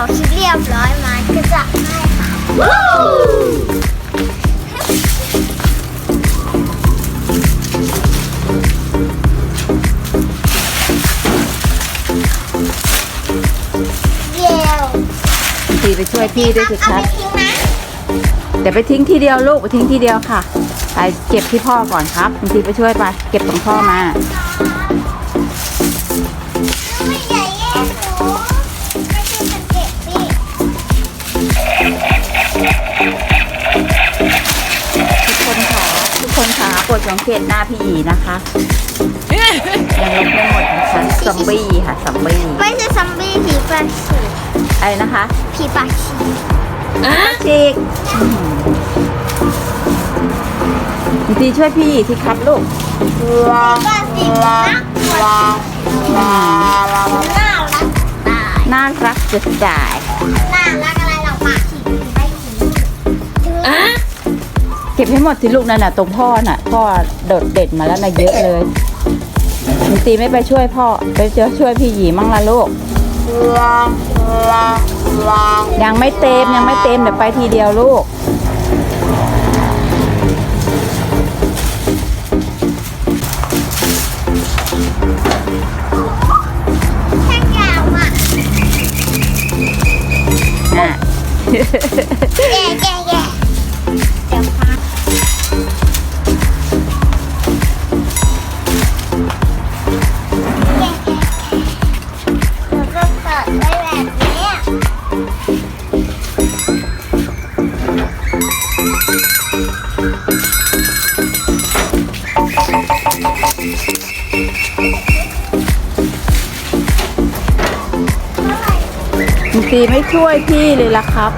เขาคิดเรียบร้อยมาก็จะให้ค่ะเดี๋ยวทีไปช่วยพี่ด้วยสิคเอารับ ไปทิ้งนะเดี๋ยวไปทิ้งทีเดียวลูกไปทิ้งทีเดียวค่ะ ไปเก็บที่พ่อก่อนครับบางทีไปช่วยไปเก็บของพ่อมา สังเกตหน้าพี่หยีนะคะยังลงไม่หมดนะคะซอมบี้ค่ะซอมบี้ไม่ใช่ซัมบี้ผีปากฉีกอะไรนะคะผีปากฉีกฉีกบางทีช่วยพี่หยีสิครับลูกปากฉีกนะน่ารักตายน่ารักจะจ่ายน่ารักอะไรเเก็บให้หมดสิลูกนั่นน่ะตรงพ่อน่ะ พ่อโดดเด่นมาแล้วน่ะเยอะเลยบางทีไม่ไปช่วยพ่อไปเจอช่วยพี่หยีมั่งละลูก ยังไม่เต็มยังไม่เต็มเดี๋ยวไปทีเดียวลูกแค่ยาวอะ อะแย่แย่ บางทีไม่ช่วยพี่เลยล่ะครับ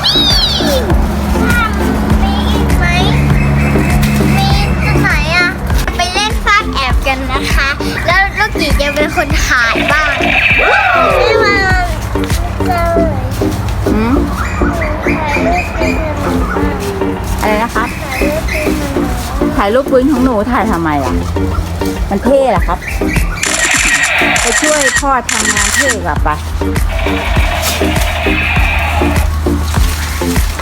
กันอะไปเล่นฟาดแอบกันนะคะ แล้วลูกกีจะเป็นคนถ่ายบ้าง ถ่ายรูปปืนของหนูถ่ายทำไมอะ มันเท่เหรอครับ ไปช่วยพ่อทำงานเท่กว่าปะ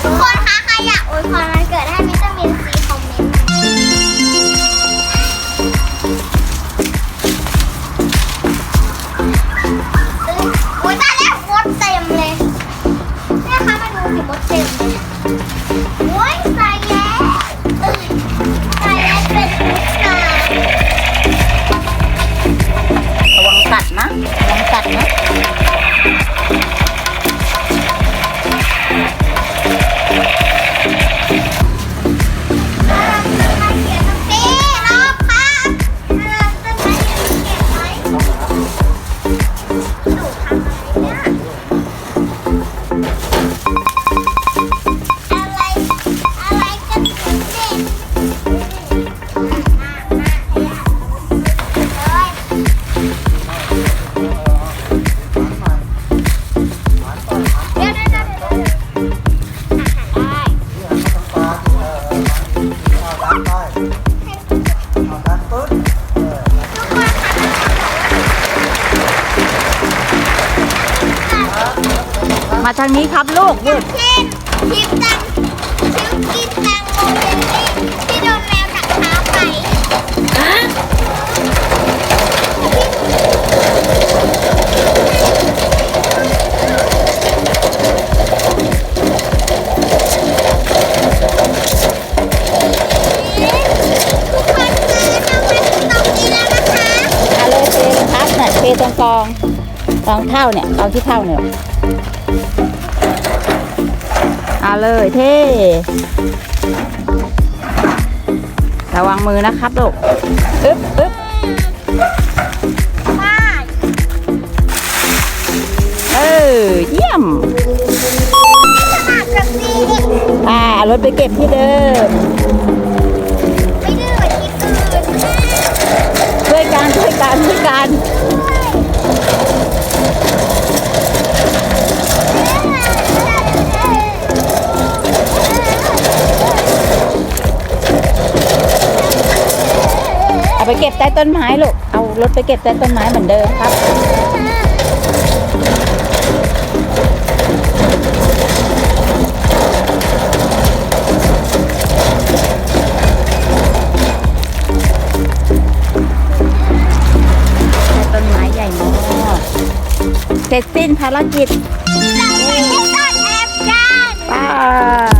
ทุกคนคะใครอยากอวยพรวันเกิดให้ มาทางนี้ครับลูกอลูย่ากงเช่นทิปตังทิปกินตังโมเดลลี่ที่โดนแมวกัดเท้าไปทุกคนคะเรามาถึงตรงนี้แล้วนะคะ เอาเลยเทเลยครับน่ะเทตรงกองกองเท่าเนี่ยกองที่เท่าเนี่ย เอาเลยเทระวังมือนะครับลูกอึ๊บอึ๊บบ้านเออ เยี่ยมขนาดกับซีเด็กอ่ารถไปเก็บที่เดิมไม่ดื้อเหมือนที่อื่นช่วยกันช่วยกันช่วยกัน ไปเก็บใต้ต้นไม้ลูก เอารถไปเก็บใต้ต้นไม้เหมือนเดิมครับ ต้นไม้ใหญ่มากเสร็จสิ้นภารกิจ Bye.